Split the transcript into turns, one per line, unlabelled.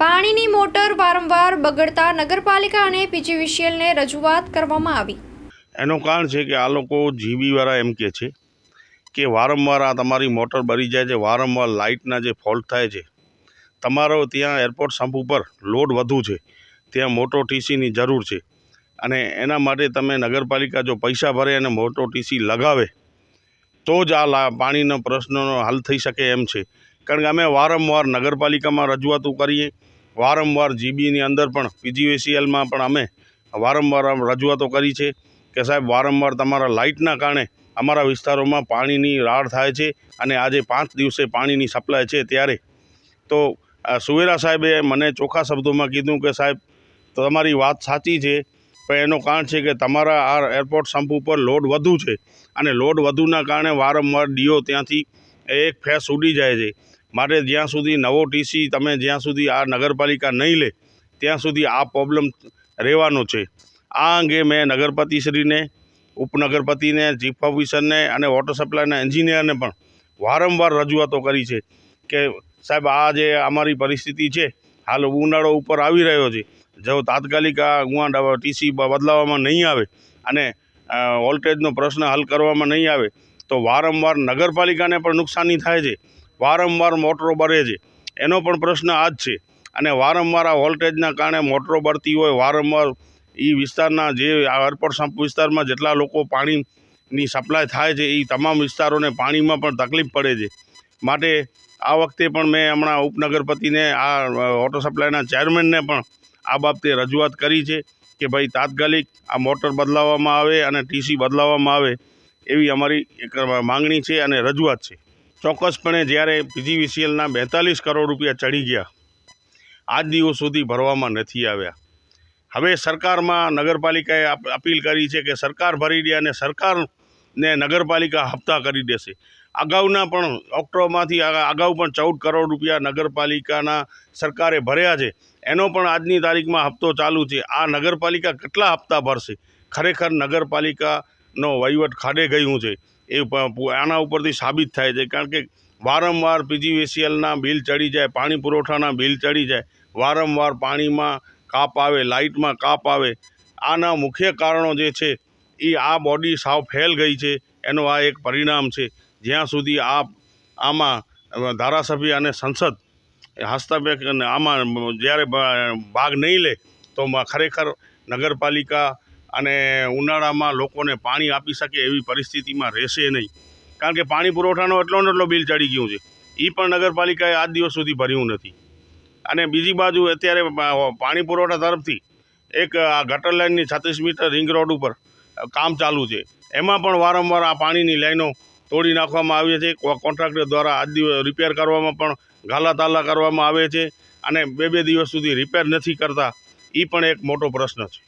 પાણીની મોટર વારંવાર બગડતા નગરપાલિકા અને પીજીવીસીએલને રજૂઆત કરવામાં આવી.
એનું કારણ છે કે આ લોકો જીબીવાળા એમ કહે છે કે વારંવાર આ તમારી મોટર બળી જાય છે, વારંવાર લાઇટના જે ફોલ્ટ થાય છે, તમારો ત્યાં એરપોર્ટ સંપ ઉપર લોડ વધુ છે, ત્યાં મોટો ટીસીની જરૂર છે અને એના માટે તમે નગરપાલિકા જો પૈસા ભરે અને મોટો ટીસી લગાવે, તો જ આ પાણીનો પ્રશ્નનો હલ થઈ શકે એમ છે. કારણ કે અમે વારંવાર નગરપાલિકામાં રજૂઆતો કરીએ વારંવાર જીબીની અંદર પણ, પીજીવીસીએલમાં પણ અમે વારંવાર રજૂઆતો કરી છે કે સાહેબ, વારંવાર તમારા લાઇટના કારણે અમારા વિસ્તારોમાં પાણીની રાડ થાય છે અને આજે પાંચ દિવસે પાણીની સપ્લાય છે ત્યારે. તો સુવેરા સાહેબે મને ચોખ્ખા શબ્દોમાં કીધું કે સાહેબ, તમારી વાત સાચી છે, પણ એનું કારણ છે કે તમારા આ એરપોર્ટ સંપ ઉપર લોડ વધુ છે અને લોડ વધુના કારણે વારંવાર ડીઓ ત્યાંથી એક ફેસ ઉડી જાય છે. માટે જ્યાં સુધી નવો ટીસી તમે જ્યાં સુધી આ નગરપાલિકા નહીં લે, ત્યાં સુધી આ પ્રોબ્લેમ રહેવાનો છે. આ અંગે મેં નગરપતિશ્રીને, ઉપનગરપતિને, ચીફ ઓફિસરને અને વોટર સપ્લાયના એન્જિનિયરને પણ વારંવાર રજૂઆતો કરી છે કે, સાહેબ, આ જે અમારી પરિસ્થિતિ છે, હાલ ઉનાળો ઉપર આવી રહ્યો છે. જો તાત્કાલિક આ ઉવા ટીસી બદલાવવામાં નહીં આવે અને વોલ્ટેજનો પ્રશ્ન હલ કરવામાં નહીં આવે, તો વારંવાર નગરપાલિકાને પણ નુકસાની થાય છે. વારંવાર મોટરો બળે છે. એનો પણ પ્રશ્ન આ જ છે. અને વારંવાર આ વોલ્ટેજના કારણે મોટરો બળતી હોય, વારંવાર એ વિસ્તારના જે એરપોર્ટ સંપ વિસ્તારમાં જેટલા લોકો પાણીની સપ્લાય થાય છે એ તમામ વિસ્તારોને પાણીમાં પણ તકલીફ પડે છે. માટે આ વખતે પણ મેં હમણાં ઉપનગરપતિને, આ વોટર સપ્લાયના ચેરમેનને પણ આ બાબતે રજૂઆત કરી છે કે ભાઈ તાત્કાલિક આ મોટર બદલાવવામાં આવે અને ટીસી બદલાવવામાં આવે એવી અમારી એક માંગણી છે અને રજૂઆત છે. ચોક્કસપણે જ્યારે પીજીવીસીએલના બેતાલીસ કરોડ રૂપિયા ચડી ગયા, આજ દિવસ સુધી ભરવામાં નથી આવ્યા. હવે સરકારમાં નગરપાલિકાએ અપીલ કરી છે કે સરકાર ભરી દે અને સરકારને નગરપાલિકા હપ્તા કરી દેશે. અગાઉના પણ ઓક્ટોબરમાંથી અગાઉ પણ ચૌદ કરોડ રૂપિયા નગરપાલિકાના સરકારે ભર્યા છે. એનો પણ આજની તારીખમાં હપ્તો ચાલુ છે. આ નગરપાલિકા કેટલા હપ્તા ભરશે? ખરેખર નગરપાલિકાનો વહીવટ ખાડે ગયું છે. એ આના ઉપરથી સાબિત થાય છે. કારણ કે વારંવાર પીજીવીસીએલના બિલ ચડી જાય, પાણી પુરવઠાના બિલ ચડી જાય, વારંવાર પાણીમાં કાપ આવે, લાઇટમાં કાપ આવે. આના મુખ્ય કારણો જે છે એ આ બોડી સાવ ફેલ ગઈ છે. એનું આ એક પરિણામ છે. જ્યાં સુધી આ, આમાં ધારાસભ્ય અને સંસદ અને આમાં જ્યારે ભાગ નહીં લે, તો ખરેખર નગરપાલિકા અને ઉનાળામાં લોકોને પાણી આપી શકે એવી પરિસ્થિતિમાં રહેશે નહીં. કારણ કે પાણી પુરવઠાનો એટલો ને એટલો બિલ ચડી ગયું છે. એ પણ નગરપાલિકાએ આજ દિવસ સુધી ભર્યું નથી. અને બીજી બાજુ અત્યારે પાણી પુરવઠા તરફથી એક ગટર લાઇનની છત્રીસ મીટર રિંગ રોડ ઉપર કામ ચાલુ છે. એમાં પણ વારંવાર આ પાણીની લાઈનો તોડી નાખવામાં આવે છે. કોન્ટ્રાક્ટર દ્વારા આજ દિવસ રિપેર કરવામાં પણ ગાલા તાલા કરવામાં આવે છે. અને બે બે દિવસ સુધી રિપેર નથી કરતા એ પણ એક મોટો પ્રશ્ન છે.